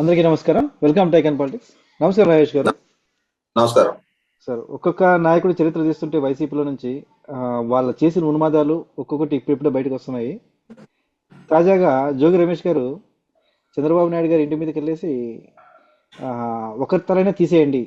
అందరికీ నమస్కారం. Welcome టైకన్ politics నమస్కారం రాజేష్ గారు. నమస్కారం. సార్ ఒక్కొక్క నాయకుడి చరిత్ర తీస్తుంటే వైసీపీలో నుంచి వాళ్ళ చేసిన ఉన్మాదాలు ఒక్కొక్కటి ఇప్పుడిప్పుడే బయటకు వస్తున్నాయి. తాజాగా జోగి రమేష్ గారు చంద్రబాబు నాయుడు గారి ఇంటి మీదకి వెళ్ళేసి ఒకరి తలైనా తీసేయండి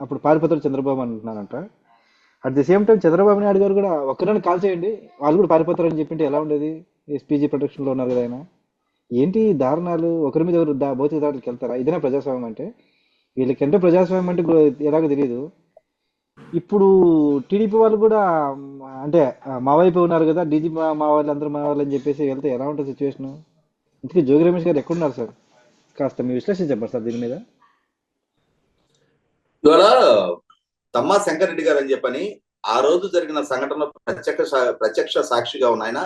అప్పుడు పారిపోతాడు Chandrababu అంటున్నారంట. At the same time Chandrababu Naidu garu కూడా ఒక్కరిని కాల్ చేయండి వాళ్ళు కూడా పారిపోతారని చెప్పింటే ఎలా ఉండేది? ఎస్పీజీ ప్రొటెక్షన్లో ఉన్నారు కదా ఆయన. ఏంటి దారుణాలు? ఒకరి మీద ఒకరు దా భౌతిక దాడులకు వెళ్తారా? ఇదేనా ప్రజాస్వామ్యం అంటే? వీళ్ళకంటే ప్రజాస్వామ్యం అంటే ఎలాగో తెలియదు ఇప్పుడు టీడీపీ వాళ్ళు కూడా అంటే ఆ, మా వైపు ఉన్నారు కదా డీజీ మా మా వాళ్ళు అందరూ మా వాళ్ళు అని చెప్పేసి వెళ్తే ఎలా ఉంటుంది సిచ్యువేషన్ ఇంతకీ జోగి రమేష్ గారు ఎక్కడున్నారు సార్? కాస్త మీ విశ్లేషణ చెప్పారు సార్ దీని మీద. ఇవాళ తమ్మా శంకరెడ్డి గారు అని చెప్పని ఆ రోజు జరిగిన సంఘటన ప్రత్యక్ష సా- ప్రత్యక్ష సాక్షిగా ఉన్న ఆయన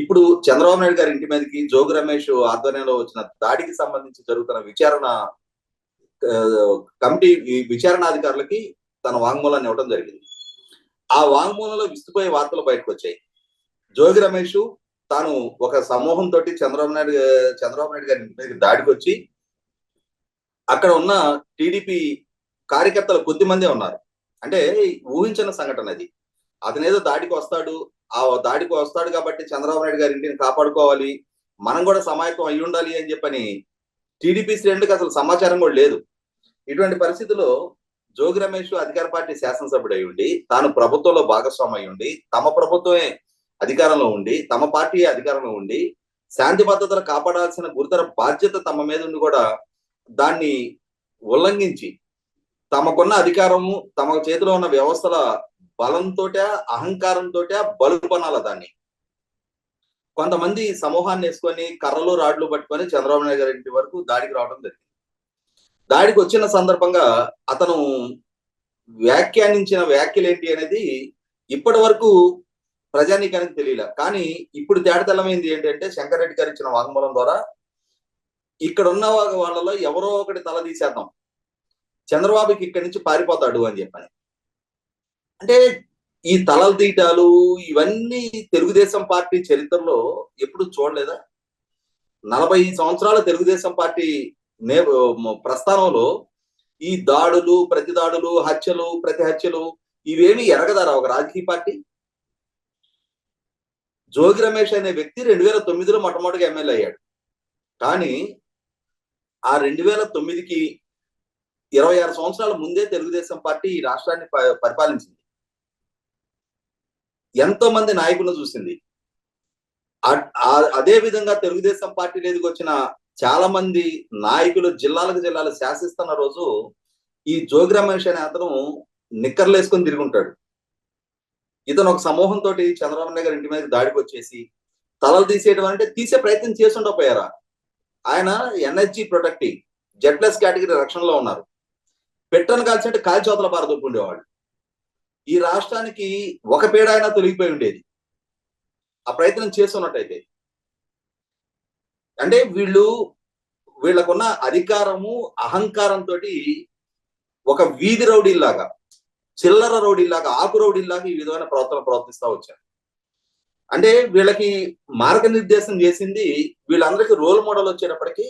ఇప్పుడు చంద్రబాబు నాయుడు గారి ఇంటి మీదకి జోగి రమేష్ ఆధ్వర్యంలో వచ్చిన దాడికి సంబంధించి జరుగుతున్న విచారణ కమిటీ ఈ విచారణాధికారులకి తన వాంగ్మూలాన్ని ఇవ్వడం జరిగింది. ఆ వాంగ్మూలంలో విస్తుపోయే వార్తలు బయటకు వచ్చాయి. జోగి రమేష్ తాను ఒక సమూహం తోటి చంద్రబాబు నాయుడు చంద్రబాబు నాయుడు గారి ఇంటి మీదకి దాడికి వచ్చి అక్కడ ఉన్న టీడీపీ కార్యకర్తలు కొద్ది మందే ఉన్నారు. అంటే ఊహించిన సంఘటన అది అతనేదో దాడికి వస్తాడు ఆ దాడికి వస్తాడు కాబట్టి చంద్రబాబు నాయుడు గారి ఇంటిని కాపాడుకోవాలి. మనం కూడా సమాయత్వం అయి ఉండాలి అని చెప్పని టీడీపీ శ్రేణులకు అసలు సమాచారం కూడా లేదు. ఇటువంటి పరిస్థితుల్లో జోగి రమేష్ అధికార పార్టీ శాసనసభ్యుడు అయి ఉండి తాను ప్రభుత్వంలో భాగస్వామి అయి ఉండి తమ ప్రభుత్వమే అధికారంలో ఉండి తమ పార్టీ అధికారంలో ఉండి శాంతి భద్రతలు కాపాడాల్సిన గురుతర బాధ్యత తమ మీద ఉండి కూడా దాన్ని ఉల్లంఘించి తమకున్న అధికారము తమ చేతిలో ఉన్న వ్యవస్థల బలంతో అహంకారంతో బలుపనాల దాన్ని. కొంతమంది సమూహాన్ని వేసుకొని కర్రలు రాడ్లు పట్టుకొని చంద్రబాబు నాయుడు గారి ఇంటి వరకు దాడికి రావడం జరిగింది. దాడికి వచ్చిన సందర్భంగా అతను వ్యాఖ్యానించిన వ్యాఖ్యలు ఏంటి అనేది ఇప్పటి వరకు ప్రజానీకానికి తెలియలే. కానీ ఇప్పుడు తేడతెల్లమైంది ఏంటంటే శంకరెడ్డి గారు ఇచ్చిన వాంగ్మూలం ద్వారా ఇక్కడ ఉన్న వాళ్ళలో ఎవరో ఒకటి తల తీసేద్దాం. చంద్రబాబుకి ఇక్కడి నుంచి పారిపోతాడు అని చెప్పని. అంటే ఈ తలలు తీయటాలు ఇవన్నీ తెలుగుదేశం పార్టీ చరిత్రలో ఎప్పుడు చూడలేదా? నలభై సంవత్సరాల తెలుగుదేశం పార్టీ నే ప్రస్థానంలో ఈ దాడులు ప్రతి దాడులు హత్యలు ప్రతి హత్యలు ఇవేమి ఎరగదారా ఒక రాజకీయ పార్టీ? జోగి రమేష్ అనే వ్యక్తి రెండు వేల తొమ్మిదిలో మొట్టమొదటిగా ఎమ్మెల్యే అయ్యాడు. కానీ ఆ రెండు వేల తొమ్మిదికి ఇరవై ఆరు సంవత్సరాల ముందే తెలుగుదేశం పార్టీ ఈ రాష్ట్రాన్ని ప- పరిపాలించింది. ఎంతో మంది నాయకులను చూసింది. అదే విధంగా తెలుగుదేశం పార్టీ మీదకి వచ్చిన చాలా మంది నాయకులు జిల్లాలకు జిల్లాలు శాసిస్తున్న రోజు ఈ జోగిరా మనిషి అనే అతను నిక్కర్లు వేసుకొని తిరిగి ఉంటాడు. ఇతను ఒక సమూహంతో చంద్రబాబు నాయుడు గారి ఇంటి మీద దాడికి వచ్చేసి తలలు తీసేయడం అంటే తీసే ప్రయత్నం చేస్తుండపోయారా ఆయన ఎన్హెచ్జి ప్రొటెక్టివ్ జెడ్ కేటగిరీ రక్షణలో ఉన్నారు. పెట్టను కాల్చంటే కాల్చోతల పారదొప్పు ఉండేవాళ్ళు ఈ రాష్ట్రానికి ఒక పేడ అయినా తొలగిపోయి ఉండేది. ఆ ప్రయత్నం చేస్తున్నట్టయితే. అంటే వీళ్ళు వీళ్ళకున్న అధికారము అహంకారంతో ఒక వీధి రౌడీలాగా చిల్లర రౌడీలాగా ఆకు రౌడీలాగా ఈ విధమైన ప్రవర్తన ప్రవర్తిస్తూ వచ్చారు. అంటే వీళ్ళకి మార్గనిర్దేశం చేసింది వీళ్ళందరికీ రోల్ మోడల్ వచ్చేటప్పటికీ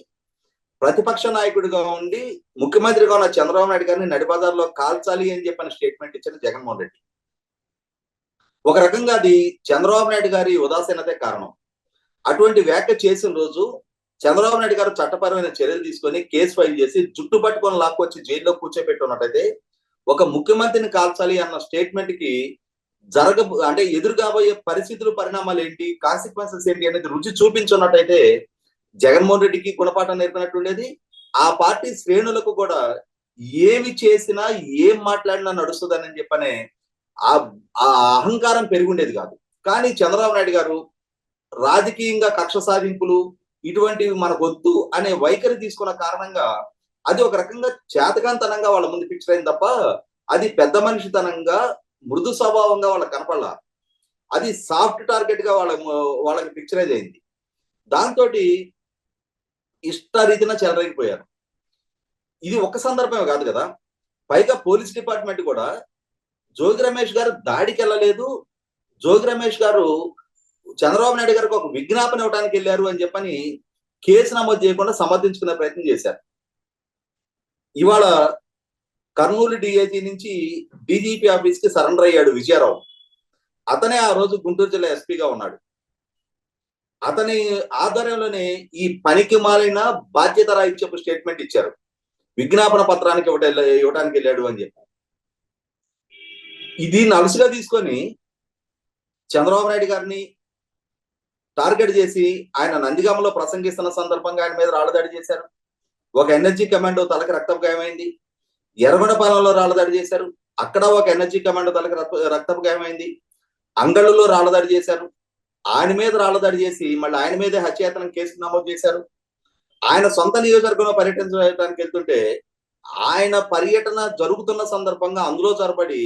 ప్రతిపక్ష నాయకుడిగా ఉండి ముఖ్యమంత్రిగా ఉన్న చంద్రబాబు నాయుడు గారిని నడిబజార్లో కాల్చాలి అని చెప్పిన స్టేట్మెంట్ ఇచ్చిన జగన్మోహన్ రెడ్డి. ఒక రకంగా అది చంద్రబాబు నాయుడు గారి ఉదాసీనతే కారణం. అటువంటి వ్యాఖ్య చేసిన రోజు చంద్రబాబు నాయుడు గారు చట్టపరమైన చర్యలు తీసుకొని కేసు ఫైల్ చేసి జుట్టు పట్టుకొని లాక్కొచ్చి జైల్లో కూర్చోబెట్టున్నట్టయితే ఒక ముఖ్యమంత్రిని కాల్చాలి అన్న స్టేట్మెంట్కి జరగ అంటే ఎదురు కాబోయే పరిస్థితులు పరిణామాలు ఏంటి కాన్సిక్వెన్సెస్ ఏంటి అనేది రుచి చూపించున్నట్టయితే జగన్మోహన్ రెడ్డికి గుణపాఠం నేర్పినట్టుండేది ఆ పార్టీ శ్రేణులకు కూడా ఏమి చేసినా ఏం మాట్లాడినా నడుస్తుందని చెప్పనే ఆ ఆ అహంకారం పెరుగుండేది కాదు. కానీ చంద్రబాబు నాయుడు గారు రాజకీయంగా కక్ష సాధింపులు ఇటువంటివి మనకొద్దు అనే వైఖరి తీసుకున్న కారణంగా అది ఒక రకంగా చేతకాంతనంగా వాళ్ళ ముందు పిక్చర్ అయింది తప్ప అది పెద్ద మనిషితనంగా మృదు స్వభావంగా వాళ్ళకి కనపడాల. అది సాఫ్ట్ టార్గెట్గా వాళ్ళ వాళ్ళకి పిక్చరైజ్ అయింది. దాంతో ఇష్టరీతిన చెలరేగిపోయారు. ఇది ఒక సందర్భమే కాదు కదా. పైగా పోలీస్ డిపార్ట్మెంట్ కూడా జోగి రమేష్ గారు దాడికి వెళ్ళలేదు. జోగి రమేష్ గారు చంద్రబాబు నాయుడు గారికి ఒక విజ్ఞాపన ఇవ్వడానికి వెళ్ళారు అని చెప్పని కేసు నమోదు చేయకుండా సమర్థించుకునే ప్రయత్నం చేశారు. ఇవాళ కర్నూలు డిఐజీ నుంచి డీజీపీ ఆఫీస్కి సరెండర్ అయ్యాడు విజయరావు. అతనే ఆ రోజు గుంటూరు జిల్లా ఎస్పీగా ఉన్నాడు. అతని ఆధ్వర్యంలోనే ఈ పనికి మాలిన బాధ్యత రాహిత్యపు స్టేట్మెంట్ ఇచ్చారు. విజ్ఞాపన పత్రానికి ఒకటి ఇవ్వడానికి వెళ్ళాడు అని చెప్పి ఇది నలుసుగా తీసుకొని చంద్రబాబు నాయుడు గారిని టార్గెట్ చేసి ఆయన నందిగామలో ప్రసంగిస్తున్న సందర్భంగా ఆయన మీద రాళ్ళదాడి చేశారు. ఒక ఎనర్జీ కమాండో తలకి రక్తపు గాయమైంది. ఎర్రగొండపాలెంలో రాళ్ళదాడి చేశారు. అక్కడ ఒక ఎనర్జీ కమాండో తలకి రక్త- రక్తపు గాయమైంది. అంగళ్ళలో రాళ్ళదాడి చేశారు. ఆయన మీద రాళ్ళదాడి చేసి మళ్ళీ ఆయన మీదే హత్యాయతనం కేసు నమోదు చేశారు. ఆయన సొంత నియోజకవర్గంలో పర్యటించడానికి వెళ్తుంటే ఆయన పర్యటన జరుగుతున్న సందర్భంగా అందులో చొరబడి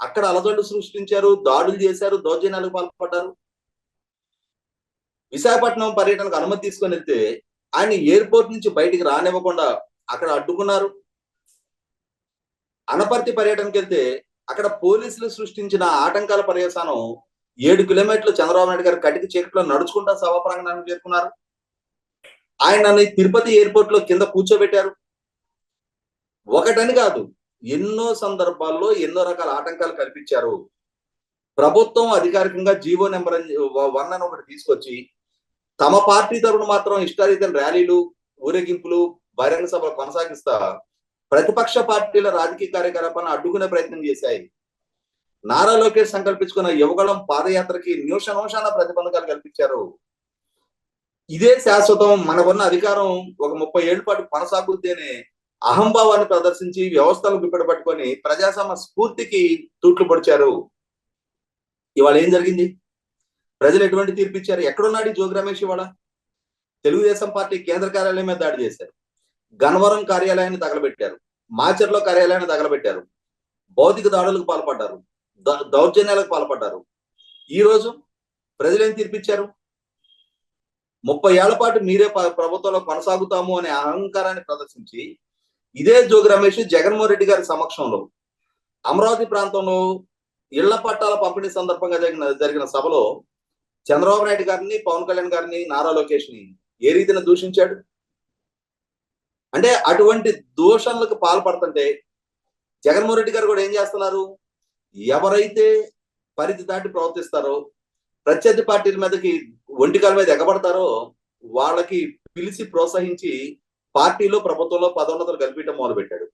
అక్కడ అలజడులు సృష్టించారు దాడులు చేశారు దౌర్జన్యాలకు పాల్పడ్డారు. విశాఖపట్నం పర్యటనకు అనుమతి తీసుకొని వెళ్తే ఆయన ఎయిర్పోర్ట్ నుంచి బయటికి రానివ్వకుండా అక్కడ అడ్డుకున్నారు. అనపర్తి పర్యటనకి వెళ్తే అక్కడ పోలీసులు సృష్టించిన ఆటంకాల పర్యవసానం ఏడు కిలోమీటర్లు చంద్రబాబు నాయుడు గారు కటికి చీకట్లో నడుచుకుంటా సభా ప్రాంగణానికి చేరుకున్నారు. ఆయనని తిరుపతి ఎయిర్పోర్ట్లో కింద కూర్చోబెట్టారు. ఒకటని కాదు ఎన్నో సందర్భాల్లో ఎన్నో రకాల ఆటంకాలు కల్పించారు. ప్రభుత్వం అధికారికంగా జీవో నెంబర్ వన్ అని ఒకటి తీసుకొచ్చి తమ పార్టీ తరపున మాత్రం ఇష్టారీతం ర్యాలీలు ఊరేగింపులు బహిరంగ సభలు కొనసాగిస్తా ప్రతిపక్ష పార్టీల రాజకీయ కార్యకలాపాలను అడ్డుకునే ప్రయత్నం చేశాయి. నారా లోకేష్ సంకల్పించుకున్న యువగళం పాదయాత్రకి నిమిష నిమిషాన ప్రతిబంధకాలు కల్పించారు. ఇదే శాశ్వతం మనకున్న అధికారం ఒక ముప్పై ఏళ్ళ పాటు కొనసాగుతేనే అహంభావాన్ని ప్రదర్శించి వ్యవస్థలు గుప్పెడ పట్టుకొని ప్రజాస్వామ్య స్ఫూర్తికి తూట్లు పొడిచారు. ఇవాళ ఏం జరిగింది? ప్రజలు ఎటువంటి తీర్పు ఇచ్చారు? ఎక్కడున్నాడు జోగి రమేష్ ఇవాళ? తెలుగుదేశం పార్టీ కేంద్ర కార్యాలయం మీద దాడి చేశారు. గన్నవరం కార్యాలయాన్ని తగలబెట్టారు. మాచర్లో కార్యాలయాన్ని తగలబెట్టారు. భౌతిక దాడులకు పాల్పడ్డారు. దౌర్జన్యాలకు పాల్పడ్డారు. ఈ రోజు ప్రజలు ఏం తీర్పిచ్చారు? ముప్పై ఏళ్ళ పాటు మీరే ప్రభుత్వంలో కొనసాగుతాము అనే అహంకారాన్ని ప్రదర్శించి ఇదే జోగి రమేష్ జగన్మోహన్ రెడ్డి గారి సమక్షంలో అమరావతి ప్రాంతంలో ఇళ్ళ పట్టాల పంపిణీ సందర్భంగా జరిగిన జరిగిన సభలో చంద్రబాబు నాయుడు గారిని పవన్ కళ్యాణ్ గారిని నారా లోకేష్ని ఏ రీతిన దూషించాడు? అంటే అటువంటి దూషణలకు పాల్పడుతుంటే జగన్మోహన్ రెడ్డి గారు కూడా ఏం చేస్తున్నారు? ఎవరైతే పరిధి దాటి ప్రవర్తిస్తారో ప్రత్యర్థి పార్టీల మీదకి ఒంటికాల మీద ఎగబడతారో వాళ్ళకి పిలిచి ప్రోత్సహించి పార్టీలో ప్రభుత్వంలో పదోన్నతులు కల్పించడం మొదలు పెట్టాడు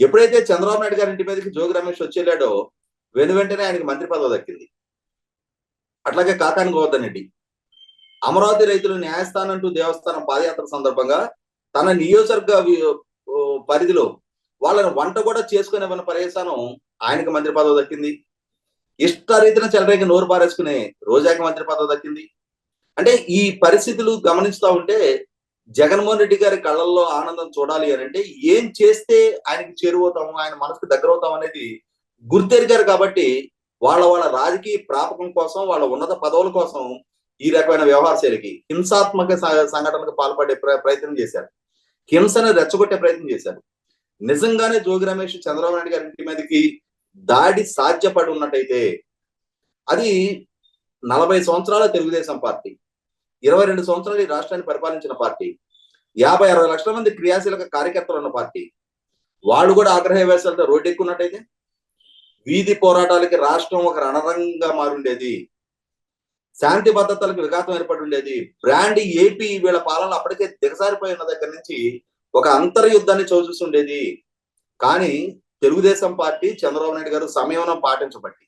ఎప్పుడైతే చంద్రబాబు నాయుడు గారి ఇంటి మీదకి జోగి రమేష్ వచ్చేలాడో వెను వెంటనే ఆయనకి మంత్రి పదవి దక్కింది. అట్లాగే కాకాని గోవర్ధన్ రెడ్డి. అమరావతి రైతులు న్యాయస్థానం టు దేవస్థానం పాదయాత్ర సందర్భంగా తన నియోజకవర్గ పరిధిలో వాళ్ళని వంట కూడా చేసుకునే పర్యవసానం ఆయనకు మంత్రి పదవి దక్కింది. ఇష్టరీతిన చెలరేకి నోరు పారేసుకునే రోజాకి మంత్రి పదవి దక్కింది. అంటే ఈ పరిస్థితులు గమనిస్తూ ఉంటే జగన్మోహన్ రెడ్డి గారి కళ్ళల్లో ఆనందం చూడాలి అని అంటే ఏం చేస్తే ఆయనకి చేరువవుతాము ఆయన మనసుకు దగ్గర అవుతాం అనేది గుర్తెరిగారు కాబట్టి వాళ్ళ వాళ్ళ రాజకీయ ప్రాపకం కోసం వాళ్ళ ఉన్నత పదవుల కోసం ఈ రకమైన వ్యవహార శైలికి హింసాత్మక సంఘటనకు పాల్పడే ప్ర- ప్రయత్నం చేశారు. హింసను రెచ్చగొట్టే ప్రయత్నం చేశారు. నిజంగానే జోగి రమేష్ చంద్రబాబు నాయుడు గారి ఇంటి మీదకి దాడి సాధ్యపడి ఉన్నట్టయితే అది నలభై సంవత్సరాల తెలుగుదేశం పార్టీ ఇరవై రెండు సంవత్సరాలు ఈ రాష్ట్రాన్ని పరిపాలించిన పార్టీ యాభై అరవై లక్షల మంది క్రియాశీలక కార్యకర్తలు ఉన్న పార్టీ. వాళ్ళు కూడా ఆగ్రహ వేసాలతో రోడ్డు ఎక్కున్నట్టయితే వీధి పోరాటాలకి రాష్ట్రం ఒక రణరంగా మారుండేది. శాంతి భద్రతలకు విఘాతం ఏర్పడి ఉండేది బ్రాండ్ ఏపీ వీళ్ళ పాలన అప్పటికే దిగసారిపోయిన దగ్గర నుంచి ఒక అంతర్యుద్ధాన్ని చవిచూస్తుండేది కానీ తెలుగుదేశం పార్టీ చంద్రబాబు నాయుడు గారు సంయమనం పాటించబట్టి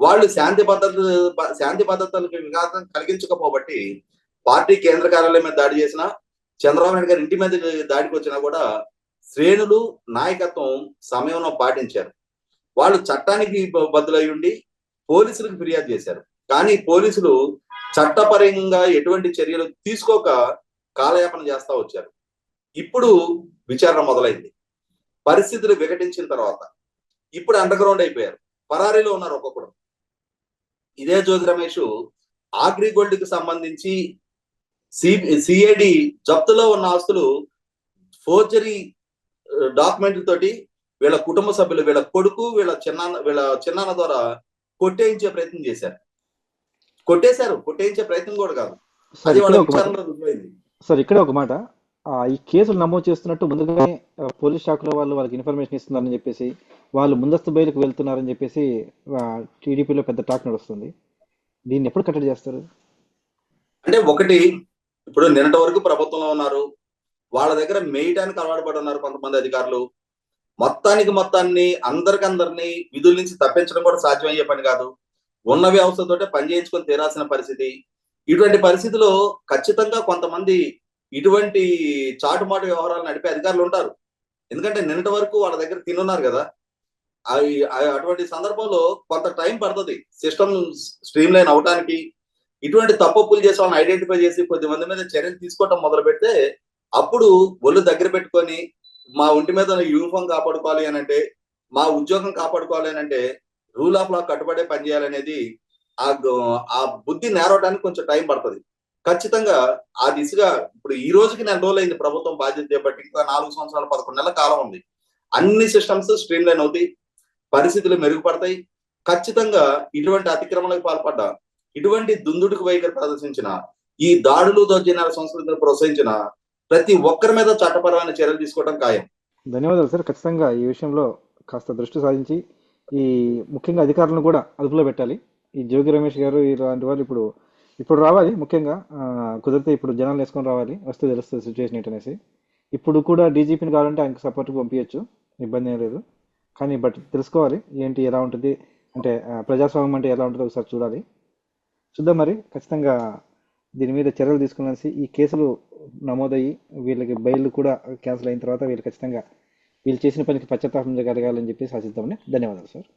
వాళ్ళు శాంతి భద్రత శాంతి భద్రతలకు విఘాతం కలిగించకపోబట్టి పార్టీ కేంద్ర కార్యాలయం మీద దాడి చేసిన చంద్రబాబు నాయుడు గారి ఇంటి మీద దాడికి వచ్చినా కూడా శ్రేణులు నాయకత్వం సమయంలో పాటించారు. వాళ్ళు చట్టానికి బద్దులై ఉండి పోలీసులకు ఫిర్యాదు చేశారు. కానీ పోలీసులు చట్టపరంగా ఎటువంటి చర్యలు తీసుకోక కాలయాపన చేస్తా వచ్చారు. ఇప్పుడు విచారణ మొదలైంది. పరిస్థితులు వికటించిన తర్వాత ఇప్పుడు అండర్ గ్రౌండ్ అయిపోయారు. పరారీలో ఉన్నారు ఒక్కొక్కడు ఇదే జోగి రమేష్ ఆగ్రి గోల్డ్కి సంబంధించి సిఐడి జప్తులో ఉన్న ఆస్తులు ఫోర్జరీ డాక్యుమెంట్ తోటి వీళ్ళ కుటుంబ సభ్యులు వీళ్ళ కొడుకు వీళ్ళ చిన్నాన్న వీళ్ళ చిన్నాన్న ద్వారా కొట్టేయించే ప్రయత్నం చేశారు. కొట్టేశారు. కొట్టేయించే ప్రయత్నం కూడా కాదు. సార్ ఇక్కడ ఒక మాట. ఈ కేసులు నమోదు చేస్తున్నట్టు ముందుగానే పోలీస్ శాఖలో వాళ్ళు వాళ్ళకి ఇన్ఫర్మేషన్ ఇస్తున్నారని చెప్పేసి వాళ్ళు ముందస్తు బయలుకు వెళ్తున్నారని చెప్పేసి టీడీపీలో పెద్ద టాక్ నడుస్తుంది. దీన్ని ఎప్పుడు కట్టడి చేస్తారు? అంటే ఒకటి ఇప్పుడు నిన్నటి వరకు ప్రభుత్వంలో ఉన్నారు. వాళ్ళ దగ్గర మేయటానికి అలవాటు పడి ఉన్నారు కొంతమంది అధికారులు. మొత్తానికి మొత్తాన్ని అందరికందరినీ విధుల నుంచి తప్పించడం కూడా సాధ్యమయ్యే పని కాదు. ఉన్న వ్యవస్థతోటే పని చేయించుకొని తీరాల్సిన పరిస్థితి. ఇటువంటి పరిస్థితిలో ఖచ్చితంగా కొంతమంది ఇటువంటి చాటుమాటు వ్యవహారాలు నడిపే అధికారులు ఉంటారు. ఎందుకంటే నిన్నటి వరకు వాళ్ళ దగ్గర తినున్నారు కదా. అవి అటువంటి సందర్భంలో కొంత టైం పడుతుంది. సిస్టమ్ స్ట్రీమ్ లైన్ అవడానికి ఇటువంటి తప్పులు చేసే వాళ్ళని ఐడెంటిఫై చేసి కొద్ది మంది మీద చర్యలు తీసుకోవటం మొదలు పెడితే అప్పుడు ఒళ్ళు దగ్గర పెట్టుకొని మా ఒంటి మీద యూనిఫామ్ కాపాడుకోవాలి అని అంటే మా ఉద్యోగం కాపాడుకోవాలి అని అంటే రూల్ ఆఫ్ లా కట్టుబడే పనిచేయాలనేది ఆ బుద్ధి నేరవడానికి కొంచెం టైం పడుతుంది. ఖచ్చితంగా ఆ దిశగా ఇప్పుడు ఈ రోజుకి నెల రోజులైంది ప్రభుత్వం బాధ్యత చేపట్టి ఇంకా నాలుగు సంవత్సరాల పదకొండు నెలల కాలం ఉంది. అన్ని సిస్టమ్స్ స్ట్రీమ్ లైన్ అవుతాయి పరిస్థితులు మెరుగుపడతాయి. ఖచ్చితంగా ఇటువంటి అతిక్రమణకు పాల్పడ్డ ఇటువంటి దుందుడుకు వైఖరి ప్రదర్శించిన ఈ దాడులు దౌర్జన్యాల సంస్కృతిని ప్రోత్సహించిన ప్రతి ఒక్కరి మీద చట్టపరమైన చర్యలు తీసుకోవడం ఖాయం. ధన్యవాదాలు సార్. ఖచ్చితంగా ఈ విషయంలో కాస్త దృష్టి సాధించి ఈ ముఖ్యంగా అధికారులను కూడా అదుపులో పెట్టాలి. ఈ జోగి రమేష్ గారు ఇలాంటి వారు ఇప్పుడు ఇప్పుడు రావాలి ముఖ్యంగా కుదిరితే ఇప్పుడు జనాలు వేసుకొని రావాలి వస్తే తెలుస్తుంది సిచ్యువేషన్ ఏంటనేసి. ఇప్పుడు కూడా డీజీపీని కావాలంటే ఆయనకు సపోర్ట్కి పంపించచ్చు ఇబ్బంది ఏం లేదు. కానీ బట్ తెలుసుకోవాలి ఏంటి ఎలా ఉంటుంది అంటే ప్రజాస్వామ్యం అంటే ఎలా ఉంటుందో ఒకసారి చూడాలి. చూద్దాం మరి ఖచ్చితంగా దీని మీద చర్యలు తీసుకునేసి ఈ కేసులు నమోదయ్యి వీళ్ళకి బెయిల్ కూడా క్యాన్సిల్ అయిన తర్వాత వీళ్ళు ఖచ్చితంగా వీళ్ళు చేసిన పనికి పశ్చాత్తాపం జరగాలని చెప్పేసి ఆశిద్దామని ధన్యవాదాలు సార్.